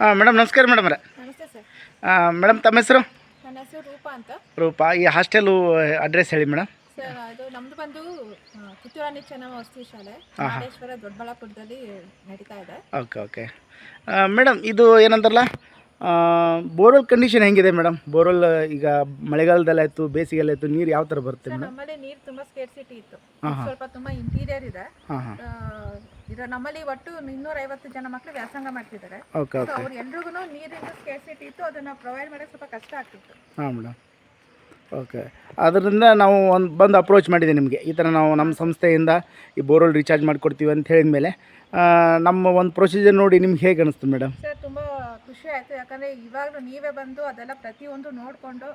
ಹಾಂ ಮೇಡಮ್ ನಮಸ್ಕಾರ ಮೇಡಮ್ ಅವರೇ. ಮೇಡಮ್ ತಮ್ಮ ಹೆಸರು? ನನ್ನ ಹೆಸರು ರೂಪಾ ಅಂತ. ರೂಪಾ ಈ ಹಾಸ್ಟೆಲು ಅಡ್ರೆಸ್ ಹೇಳಿ ಮೇಡಮ್. ಸರ್ ಅದು ನಮ್ದು ಬಂದು ಕಿತ್ತೂರಾಣಿ ಚೆನ್ನಮ್ಮ ವಸತಿ ಶಾಲೆ ಮಹೇಶ್ವರ ದೊಡ್ಡಬಳ್ಳಾಪುರದಲ್ಲಿ ನಡೀತಾ ಇದೆ. Okay okay. ಮೇಡಮ್ ಇದು ಏನಂತಾರಲ್ಲ ಬೋರ್ವೆಲ್ ಕಂಡೀಷನ್ ಹೆಂಗಿದೆ ಮೇಡಮ್? ಬೋರ್ವೆಲ್ ಈಗ ಮಳೆಗಾಲದಲ್ಲಾಯ್ತು ಬೇಸಿಗೆಲ್ಲಾಯ್ತು ನೀರು ಯಾವ ಥರ ಬರುತ್ತೆ ಮೇಡಮ್? ನಮ್ಮಲ್ಲಿ ನೀರು ತುಂಬಾ ಸ್ಕೇರ್ಸಿಟಿ ಇತ್ತು. ಸ್ವಲ್ಪ ತುಂಬ ಇಂಟೀರಿಯರ್ ಇದೆ. ಹಾಂ ಹಾಂ ಇದು ನಮ್ಮಲ್ಲಿ ಒಟ್ಟು ಇನ್ನೂರೈವತ್ತು ಜನ ಮಕ್ಕಳು ವ್ಯಾಸಂಗ ಮಾಡ್ತಿದ್ದಾರೆ. ಓಕೆ ಓಕೆ ಅವ್ರು ಎಲ್ರಿಗೂ ನೀರಿನ ಸ್ಕೇರ್ಸಿಟಿ ಇತ್ತು ಅದನ್ನ ಪ್ರೊವೈಡ್ ಮಾಡಕ್ ಸ್ವಲ್ಪ ಕಷ್ಟ ಆಗ್ತಿತ್ತು. ಹಾಂ ಮೇಡಮ್ ಓಕೆ ಅದರಿಂದ ನಾವು ಒಂದು ಬಂದು ಅಪ್ರೋಚ್ ಮಾಡಿದೆ ನಿಮಗೆ. ಈ ಥರ ನಾವು ನಮ್ಮ ಸಂಸ್ಥೆಯಿಂದ ಈ ಬೋರ್ವೆಲ್ ರೀಚಾರ್ಜ್ ಮಾಡಿಕೊಡ್ತೀವಿ ಅಂತ ಹೇಳಿದ ಮೇಲೆ ನಮ್ಮ ಒಂದು ಪ್ರೊಸೀಜರ್ ನೋಡಿ ನಿಮ್ಗೆ ಹೇಗೆ ಅನಿಸ್ತು ಮೇಡಮ್ ಸರ್ ತುಂಬಾ ಖುಷಿ ಆಯ್ತು. ಯಾಕಂದ್ರೆ ಇವಾಗಲೂ ನೀವೇ ಬಂದು ಅದೆಲ್ಲ ಪ್ರತಿಯೊಂದು ನೋಡ್ಕೊಂಡು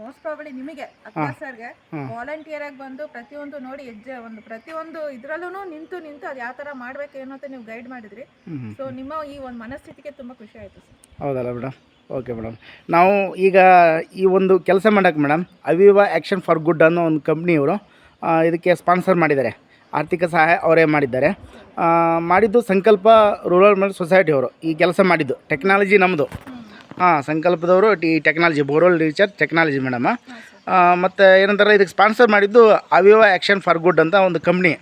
ಮೋಸ್ಟ್ ಪ್ರಾಬಲಿ ನಿಮಗೆ ಅಕ್ಬರ್ ಸರ್ಗೆ. ವಾಲಂಟಿಯರ್ ಆಗಿ ಬಂದು ಪ್ರತಿಯೊಂದು ನೋಡಿ ಹೆಜ್ಜೆ ಒಂದು ಪ್ರತಿಯೊಂದು ಇದ್ರಲ್ಲೂ ನಿಂತು ನಿಂತು ಅದು ಯಾವ ತರ ಮಾಡ್ಬೇಕು ಏನು ಅಂತ ನೀವು ಗೈಡ್ ಮಾಡಿದ್ರಿ. ಸೊ ನಿಮ್ಮ ಈ ಒಂದು ಮನಸ್ಥಿತಿಗೆ ತುಂಬಾ ಖುಷಿ ಆಯ್ತು ಸರ್. ಹೌದಲ್ಲ ಮೇಡಮ್ ಓಕೆ ಮೇಡಮ್ ನಾವು ಈಗ ಈ ಒಂದು ಕೆಲಸ ಮಾಡೋಕ್ಕೆ madam Aviva action for good ಅನ್ನೋ ಒಂದು ಕಂಪ್ನಿಯವರು ಇದಕ್ಕೆ ಸ್ಪಾನ್ಸರ್ ಮಾಡಿದ್ದಾರೆ. ಆರ್ಥಿಕ ಸಹಾಯ ಅವರೇ ಮಾಡಿದ್ದಾರೆ. ಮಾಡಿದ್ದು ಸಂಕಲ್ಪ ರೂರಲ್ ಮ್ಯಾಲ್ ಸೊಸೈಟಿ ಅವರು ಈ ಕೆಲಸ ಮಾಡಿದ್ದು. ಟೆಕ್ನಾಲಜಿ ನಮ್ಮದು ಹಾಂ ಸಂಕಲ್ಪದವರು ಈ technology borewell recharge technology madam. ಮತ್ತು ಏನಂತಾರೆ ಇದಕ್ಕೆ ಸ್ಪಾನ್ಸರ್ ಮಾಡಿದ್ದು ಅವಿವಾ ಆ್ಯಕ್ಷನ್ ಫಾರ್ ಗುಡ್ ಅಂತ ಒಂದು ಕಂಪ್ನಿ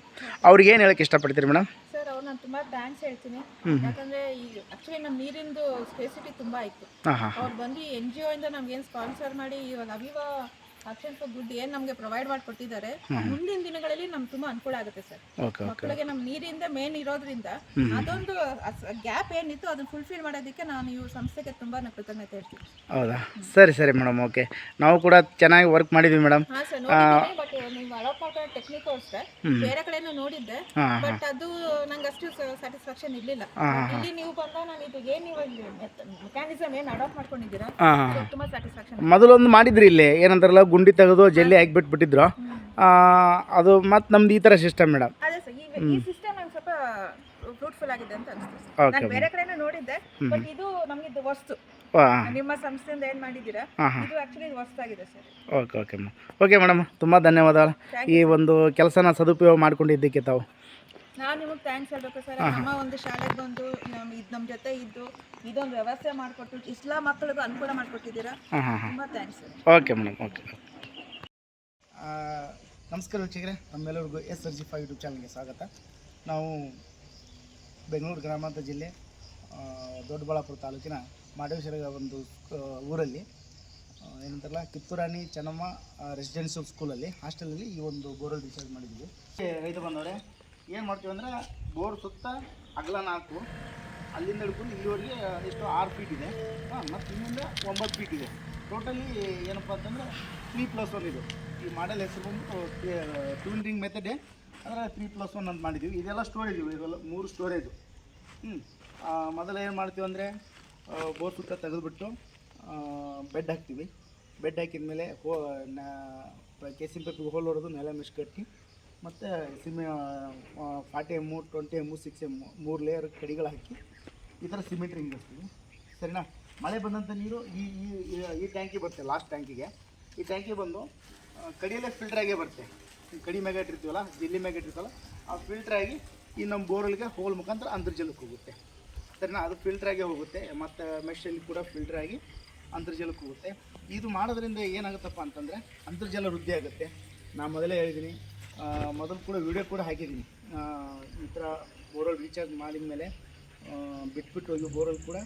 ಅವ್ರಿಗೆ ಏನು ಹೇಳಕ್ಕೆ ಇಷ್ಟಪಡ್ತೀರಿ ಮೇಡಮ್? ನಾನು ತುಂಬಾ ಥ್ಯಾಂಕ್ಸ್ ಹೇಳ್ತೀನಿ. ಯಾಕಂದ್ರೆ ಈ ಆಕ್ಚುಲಿ ನಮ್ಮ ನೀರಿಂದು ಸ್ಪೆಸಿಟಿ ತುಂಬಾ ಇತ್ತು. ಅವ್ರು ಬಂದು ಎನ್ ಜಿ ಒ ಇಂದ ನಮ್ಗೆ ಏನು ಸ್ಪಾನ್ಸರ್ ಮಾಡಿ ಇವಾಗ ಅವಿವ ಆಕ್ಷನ್ ಫಾರ್ ಗುಡ್ ಏನ್ ನಮ್ಗೆ ಪ್ರೊವೈಡ್ ಮಾಡಿಕೊಟ್ಟಿದ್ದಾರೆ ಮುಂದಿನ ದಿನಗಳಲ್ಲಿ ನಮ್ಗೆ ತುಂಬಾ ಅನುಕೂಲ ಆಗುತ್ತೆ ಸರ್ ಓಕೆ ಮಕ್ಕಳಿಗೆ ನಮ್ ನೀರಿಂದ ಮೇನ್ ಇರೋದ್ರಿಂದ ಅದೊಂದು ಗ್ಯಾಪ್ ಏನಿತ್ತು ಅದನ್ನ ಫುಲ್ಫಿಲ್ ಮಾಡೋದಕ್ಕೆ ನಾನು ಈ ಸಂಸ್ಥೆಗೆ ತುಂಬಾ ಕೃತಜ್ಞತೆ ಹೇಳ್ತೀನಿ. ಹೌದಾ? ಸರಿ ಸರಿ ಮೇಡಮ್ ಓಕೆ ನಾವು ಕೂಡ ಚೆನ್ನಾಗಿ ವರ್ಕ್ ಮಾಡಿದ್ವಿ ಮೇಡಮ್ ಹಾ ಸರ್ ಬಟ್ ನೀವು ಅಡಾಪ್ಟ್ ಮಾಡ್ಕೊಳ್ಳೋ ಟೆಕ್ನಿಕ್ ಅಷ್ಟೇ ಬೇರೆ ಕಡೆನೂ ನೋಡಿದ್ದೆ ಬಟ್ ಅದು ನಂಗೆ ಅಷ್ಟು ಸ್ಯಾಟಿಸ್ಫ್ಯಾಕ್ಷನ್ ಇರಲಿಲ್ಲ. ಇಲ್ಲಿ ನೀವು ಬಂದಾಗ ನಾನು ಇದು ಏನು ನೀವು ಮೆಕ್ಯಾನಿಸಮ್ ಏನು ಅಡಾಪ್ಟ್ ಮಾಡ್ಕೊಂಡಿದ್ದೀರಾ? ತುಂಬಾ ಸ್ಯಾಟಿಸ್ಫ್ಯಾಕ್ಷನ್ ಮೊದಲೊಂದು ಮಾಡಿದ್ರಿ ಇಲ್ಲಿ ಏನಂತಾರಲ್ಲ ಗುಂಡಿ ತೆಗೆದು ಜಲ್ಲಿ ಹಾಕಿಬಿಟ್ಬಿಟ್ಟಿದ್ರು. ಅದು ಮತ್ತೆ ನಮ್ದು ಈ ಥರ ಸಿಸ್ಟಮ್ ಮೇಡಮ್ ಅದೇ ಸರ್ ಈ ಈ ಸಿಸ್ಟಮ್ ನಂಗೆ ಸ್ವಲ್ಪ ಫ್ರೂಟ್ಫುಲ್ ಆಗಿದೆ ಅಂತ ಅನಿಸ್ತು ಓಕೆ ನಾನು ಬೇರೆ ಕಡೆನೂ ನೋಡಿದ್ದೆ ಬಟ್ ಇದು ನಮಗೆ ಇದು ವಸ್ತು. ನಿಮ್ಮ ಸಂಸ್ಥೆಯಿಂದ ಏನು ಮಾಡಿದ್ದೀರಾ ಇದು actually ಹೊಸ್ತಾಗಿದೆ sir. Okay okay madam okay madam ತುಂಬ ಧನ್ಯವಾದಗಳು. ಈ ಒಂದು ಕೆಲಸನ ಸದುಪಯೋಗ ಮಾಡ್ಕೊಂಡಿದ್ದಕ್ಕೆ ತಾವು. ನಾನು ನಿಮಗೆ ಥ್ಯಾಂಕ್ಸ್ ಹೇಳ್ಬೇಕು ಸರ್. ನಮ್ಮ ಒಂದು ಶಾಲೆಗೆ ಬಂದು ನಮ್ಮ ಇದು ನಮ್ಮ ಜೊತೆ ಇದ್ದು ಇದೊಂದು ವ್ಯವಸ್ಥೆ ಮಾಡಿಕೊಟ್ಟು ಇಸ್ಲಾ ಮಕ್ಕಳಿಗೂ ಅನುಕೂಲ ಮಾಡಿಕೊಟ್ಟಿದ್ದೀರಾ. ತುಂಬ ಥ್ಯಾಂಕ್ಸ್ ಓಕೆ ಮೇಡಮ್ ಓಕೆ ನಮಸ್ಕಾರ ವೀಕ್ಷಕರೇ. ನಮ್ಮೆಲ್ಲರಿಗೂ S R G five YouTube ಚಾನಲ್ಗೆ ಸ್ವಾಗತ. ನಾವು ಬೆಂಗಳೂರು ಗ್ರಾಮಾಂತರ ಜಿಲ್ಲೆ ದೊಡ್ಡಬಳ್ಳಾಪುರ ತಾಲೂಕಿನ ಮಾಡೇಶ್ವರ ಒಂದು ಊರಲ್ಲಿ ಏನಂತಾರಲ್ಲ, ಕಿತ್ತೂರಾಣಿ ಚೆನ್ನಮ್ಮ ರೆಸಿಡೆನ್ಷಿಯಲ್ ಸ್ಕೂಲಲ್ಲಿ ಹಾಸ್ಟೆಲಲ್ಲಿ ಈ ಒಂದು ಬೋರಲ್ಲಿ ರಿಚಾರ್ಜ್ ಮಾಡಿದ್ವಿ. ರೈತ ಬಂದವರೆ, ಏನು ಮಾಡ್ತೀವಿ ಅಂದರೆ ಬೋರ್ ಸುತ್ತ ಅಗಲ ನಾಲ್ಕು. ಅಲ್ಲಿಂದ ಹಿಡ್ಕೊಂಡು ಇಲ್ಲಿವರೆಗೆ ಎಷ್ಟು ಆರು ಫೀಟ್ ಇದೆ. ಹಾಂ, ಮತ್ತು ಇಲ್ಲಿಂದ ಒಂಬತ್ತು ಫೀಟ್ ಇದೆ. ಟೋಟಲಿ ಏನಪ್ಪ ಅಂತಂದರೆ ತ್ರೀ ಪ್ಲಸ್ ಒನ್ ಇದು. ಈ ಮಾಡೆಲ್ ಹೆಸರು ಬಂದು ಟ್ಯೂನ್ ರಿಂಗ್ ಮೆಥಡೇ ಅಂದರೆ ತ್ರೀ ಪ್ಲಸ್ ಒನ್ ಅಂತ ಮಾಡಿದ್ದೀವಿ ಇದೆಲ್ಲ ಸ್ಟೋರೇಜ್ ಇದೆಲ್ಲ ಮೂರು ಸ್ಟೋರೇಜು ಹ್ಞೂ ಮೊದಲು ಏನು ಮಾಡ್ತೀವಿ ಅಂದರೆ ಬೋರ್ ಸುತ್ತ ತೆಗೆದುಬಿಟ್ಟು ಬೆಡ್ ಹಾಕ್ತೀವಿ. ಬೆಡ್ ಹಾಕಿದ ಮೇಲೆ ಹೋ ಕೇಸಿನ ಪೇಪಿಗೆ ಹೋಲ್ ಹೊಡೆದು ನೆಲ ಮಿಶ್ ಕಟ್ಟಿ, ಮತ್ತು ಸಿಮೆ forty M twenty M six M ಮೂರು ಲೇಯರ್ ಕಡಿಗಳು ಹಾಕಿ, ಈ ಥರ ಸಿಮೆಂಟ್ ರಿಂಗ್ ಇರ್ತೀವಿ ಸರಿನಾ? ಮಳೆ ಬಂದಂಥ ನೀರು ಈ ಈ, ಈ- ಈ ಟ್ಯಾಂಕಿ ಬರುತ್ತೆ ಲಾಸ್ಟ್ ಟ್ಯಾಂಕಿಗೆ ಈ ಟ್ಯಾಂಕಿಗೆ ಬಂದು ಆ, ಫಿಲ್ಟರ್ ಫಿಲ್ಟ್ರಾಗೇ ಬರುತ್ತೆ. ಕಡಿ ಮ್ಯಾಗ ಇಟ್ಟಿರ್ತೀವಲ್ಲ ಜಿಲ್ಲಿ ಮ್ಯಾಗ ಇಟ್ಟಿರ್ತೀವಲ್ಲ ಆ ಫಿಲ್ಟರ್ ಫಿಲ್ಟ್ರಾಗಿ ಈ ನಮ್ಮ ಬೋರ್ವೆಲ್ಗೆ ಹೋಲ್ ಮುಖಾಂತರ ಅಂತರ್ಜಲಕ್ಕೆ ಹೋಗುತ್ತೆ. ಸರಿನಾ? ಅದು ಫಿಲ್ಟರ್ ಆಗೇ ಹೋಗುತ್ತೆ ಮತ್ತು ಮೆಷಲ್ಲಿ ಕೂಡ ಫಿಲ್ಟರ್ ಫಿಲ್ಟ್ರಾಗಿ ಅಂತರ್ಜಲಕ್ಕೆ ಹೋಗುತ್ತೆ. ಇದು ಮಾಡೋದ್ರಿಂದ ಏನಾಗುತ್ತಪ್ಪ ಅಂತಂದರೆ ಅಂತರ್ಜಲ ವೃದ್ಧಿ ಆಗುತ್ತೆ. ನಾನು ಮೊದಲೇ ಹೇಳಿದ್ದೀನಿ ಮೊದಲು ಕೂಡ ವಿಡಿಯೋ ಕೂಡ ಹಾಕಿದ್ದೀನಿ ಈ ಥರ ಬೋರ್ವೆಲ್ ರೀಚಾರ್ಜ್ ಮಾಡಿದ ಮೇಲೆ ಬಿಟ್ಬಿಟ್ಟು ಹೋಗಿ ಬೋರ್ವೆಲ್ ಕೂಡ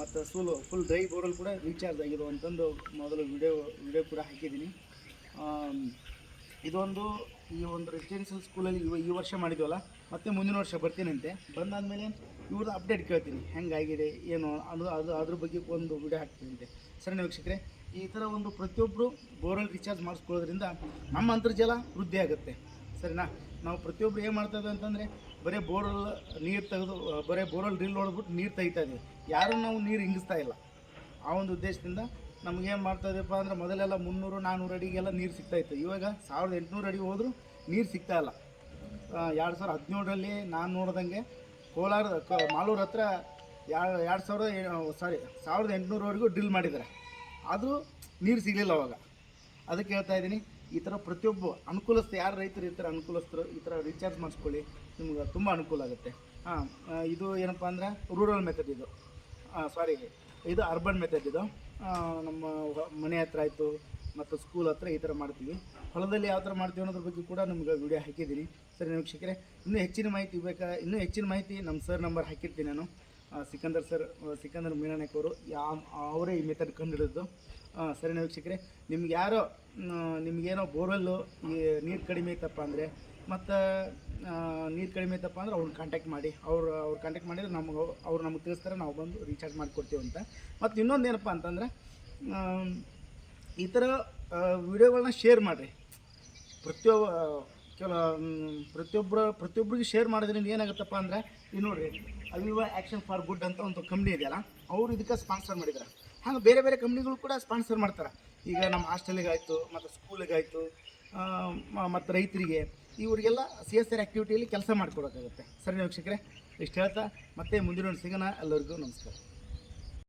ಮತ್ತು ಫುಲ್ ಫುಲ್ ಡ್ರೈ ಬೋರ್ವೆಲ್ ಕೂಡ ರೀಚಾರ್ಜ್ ಆಗಿದೆ ಅಂತಂದು ಮೊದಲು ವಿಡಿಯೋ ವಿಡಿಯೋ ಕೂಡ ಹಾಕಿದ್ದೀನಿ ಇದೊಂದು ಈ ಒಂದು ರೆಸಿಡೆನ್ಷಿಯಲ್ ಸ್ಕೂಲಲ್ಲಿ ಇವ ಈ ವರ್ಷ ಮಾಡಿದ್ವಲ್ಲ, ಮತ್ತೆ ಮುಂದಿನ ವರ್ಷ ಬರ್ತೀನಂತೆ. ಬಂದಾದಮೇಲೆ ಇವ್ರದ್ದು ಅಪ್ಡೇಟ್ ಕೇಳ್ತೀನಿ, ಹೆಂಗಾಗಿದೆ, ಏನು, ಅದು ಅದು, ಅದ್ರ ಬಗ್ಗೆ ಒಂದು ವಿಡಿಯೋ ಹಾಕ್ತೀನಂತೆ. ಸರಿ ವೀಕ್ಷಕರೇ, ಈ ಥರ ಒಂದು ಪ್ರತಿಯೊಬ್ಬರು ಬೋರ್ವೆಲ್ ರೀಚಾರ್ಜ್ ಮಾಡಿಸ್ಕೊಳ್ಳೋದ್ರಿಂದ ನಮ್ಮ ಅಂತರ್ಜಲ ವೃದ್ಧಿ ಆಗುತ್ತೆ. ಸರಿನಾ? ನಾವು ಪ್ರತಿಯೊಬ್ಬರು ಏನು ಮಾಡ್ತಾ ಇದ್ದೀವಿ ಅಂತಂದರೆ, ಬರೀ ಬೋರ್ವೆಲ್ ನೀರು ತೆಗೆದು ಬರೀ ಬೋರ್ವೆಲ್ ಡ್ರಿಲ್ ಹೊಡೆದ್ಬಿಟ್ಟು ನೀರು ತೆಗಿತಾ ಇದ್ದೀವಿ. ಯಾರೂ ನಾವು ನೀರು ಹಿಂಗಿಸ್ತಾ ಇಲ್ಲ. ಆ ಒಂದು ಉದ್ದೇಶದಿಂದ ನಮಗೇನು ಮಾಡ್ತಾ ಇದೆಯಪ್ಪ ಅಂದರೆ ಮೊದಲೆಲ್ಲ ಮುನ್ನೂರು ನಾನ್ನೂರು ಅಡಿಗೆಲ್ಲ ನೀರು ಸಿಗ್ತಾ ಇತ್ತು. ಇವಾಗ ಸಾವಿರದ ಎಂಟುನೂರು ಅಡಿ ಹೋದರೂ ನೀರು ಸಿಗ್ತಾ ಇಲ್ಲ. ಎರಡು ಸಾವಿರದ ಹದಿನೇಳರಲ್ಲಿ ನಾನು ನೋಡ್ದಂಗೆ ಕೋಲಾರ ಮಾಲೂರು ಹತ್ರ ಎರಡು ಎರಡು ಸಾವಿರದ ಸಾರಿ ಸಾವಿರದ ಎಂಟುನೂರವರೆಗೂ ಡ್ರಿಲ್ ಮಾಡಿದ್ದಾರೆ. ಅದು ನೀರು ಸಿಗಲಿಲ್ಲ ಅವಾಗ. ಅದಕ್ಕೆ ಹೇಳ್ತಾ ಇದ್ದೀನಿ, ಈ ಥರ ಪ್ರತಿಯೊಬ್ಬ ಅನುಕೂಲಸ್ಥ, ಯಾರು ರೈತರು ಇರ್ತಾರೆ ಅನುಕೂಲಸ್ಥರು, ಈ ಥರ ರೀಚಾರ್ಜ್ ಮಾಡಿಸ್ಕೊಳ್ಳಿ. ನಿಮ್ಗೆ ತುಂಬ ಅನುಕೂಲ ಆಗುತ್ತೆ. ಹಾಂ ಇದು ಏನಪ್ಪ ಅಂದರೆ ರೂರಲ್ ಮೆಥಡ್ ಇದು. ಸಾರಿ ಇದು ಅರ್ಬನ್ ಮೆಥಡ್ ಇದು. ನಮ್ಮ ಮನೆ ಹತ್ರ ಆಯಿತು ಮತ್ತು ಸ್ಕೂಲ್ ಹತ್ರ ಈ ಥರ ಮಾಡ್ತೀವಿ. ಹೊಲದಲ್ಲಿ ಯಾವ ಥರ ಮಾಡ್ತೀವಿ ಅನ್ನೋದ್ರ ಬಗ್ಗೆ ಕೂಡ ನಿಮ್ಗೆ ವಿಡಿಯೋ ಹಾಕಿದ್ದೀನಿ. ಸರಿ ವೀಕ್ಷಕರೇ, ಇನ್ನೂ ಹೆಚ್ಚಿನ ಮಾಹಿತಿ ಬೇಕಾ? ಇನ್ನೂ ಹೆಚ್ಚಿನ ಮಾಹಿತಿ ನಮ್ಮ ಸರ್ ನಂಬರ್ ಹಾಕಿರ್ತೀನಿ ನಾನು. ಸಿಕಂದರ್ ಸರ್ ಸಿಕಂದರ್ ಮೀನಾನಾಯ್ಕ ಅವರು ಯಾ ಅವರೇ ಈ ಮೆಥಡ್ ಕಂಡುಹಿಡಿದು ಸರಿ ವೀಕ್ಷಕರೇ? ನಿಮ್ಗೆ ಯಾರೋ ನಿಮ್ಗೇನೋ ಬೋರ್ವೆಲ್ಲು, ಈ, ನೀರು ಕಡಿಮೆ ಐತಪ್ಪ ಅಂದರೆ, ಮತ್ತು ನೀರು ಕಡಿಮೆ ಐತಪ್ಪ ಅಂದ್ರೆ ಅವ್ರನ್ನ ಕಾಂಟ್ಯಾಕ್ಟ್ ಮಾಡಿ. ಅವ್ರು ಅವ್ರು ಕಾಂಟ್ಯಾಕ್ಟ್ ಮಾಡಿದ್ರೆ ನಮ್ಗೆ ಅವ್ರು ನಮಗೆ ತಿಳಿಸ್ತಾರೆ, ನಾವು ಬಂದು ರೀಚಾರ್ಜ್ ಮಾಡಿಕೊಡ್ತೀವಿ ಅಂತ. ಮತ್ತು ಇನ್ನೊಂದು ಏನಪ್ಪ ಅಂತಂದ್ರೆ ಈ ಥರ ವಿಡಿಯೋಗಳನ್ನ ಶೇರ್ ಮಾಡಿರಿ. ಪ್ರತಿಯೊಬ್ಬ ಕೆಲ ಪ್ರತಿಯೊಬ್ಬರ ಪ್ರತಿಯೊಬ್ಬರಿಗೆ ಶೇರ್ ಮಾಡೋದ್ರಿಂದ ಏನಾಗುತ್ತಪ್ಪ ಅಂದರೆ ಈಗ ನೋಡಿರಿ ಅವಿವ ಆ್ಯಕ್ಷನ್ ಫಾರ್ ಗುಡ್ ಅಂತ ಒಂದು ಕಂಪ್ನಿ ಇದೆಯಲ್ಲ, ಅವರು ಇದಕ್ಕೆ ಸ್ಪಾನ್ಸರ್ ಮಾಡಿದ್ದಾರೆ ಹಾಗೆ ಬೇರೆ ಬೇರೆ ಕಂಪ್ನಿಗಳು ಕೂಡ ಸ್ಪಾನ್ಸರ್ ಮಾಡ್ತಾರೆ. ಈಗ ನಮ್ಮ ಹಾಸ್ಟೆಲಿಗಾಯಿತು ಮತ್ತು ಸ್ಕೂಲಿಗಾಯಿತು ಮತ್ತು ರೈತರಿಗೆ ಇವರಿಗೆಲ್ಲ ಸಿ ಎಸ್ ಆರ್ ಆ್ಯಕ್ಟಿವಿಟಿಯಲ್ಲಿ ಕೆಲಸ ಮಾಡಿಕೊಡೋಕ್ಕಾಗುತ್ತೆ. ಸರಿ ವೀಕ್ಷಕರೇ, ಇಷ್ಟು ಹೇಳ್ತಾ ಮತ್ತೆ ಮುಂದಿನ ಸಿಗೋಣ, ಎಲ್ಲರಿಗೂ ನಮಸ್ಕಾರ.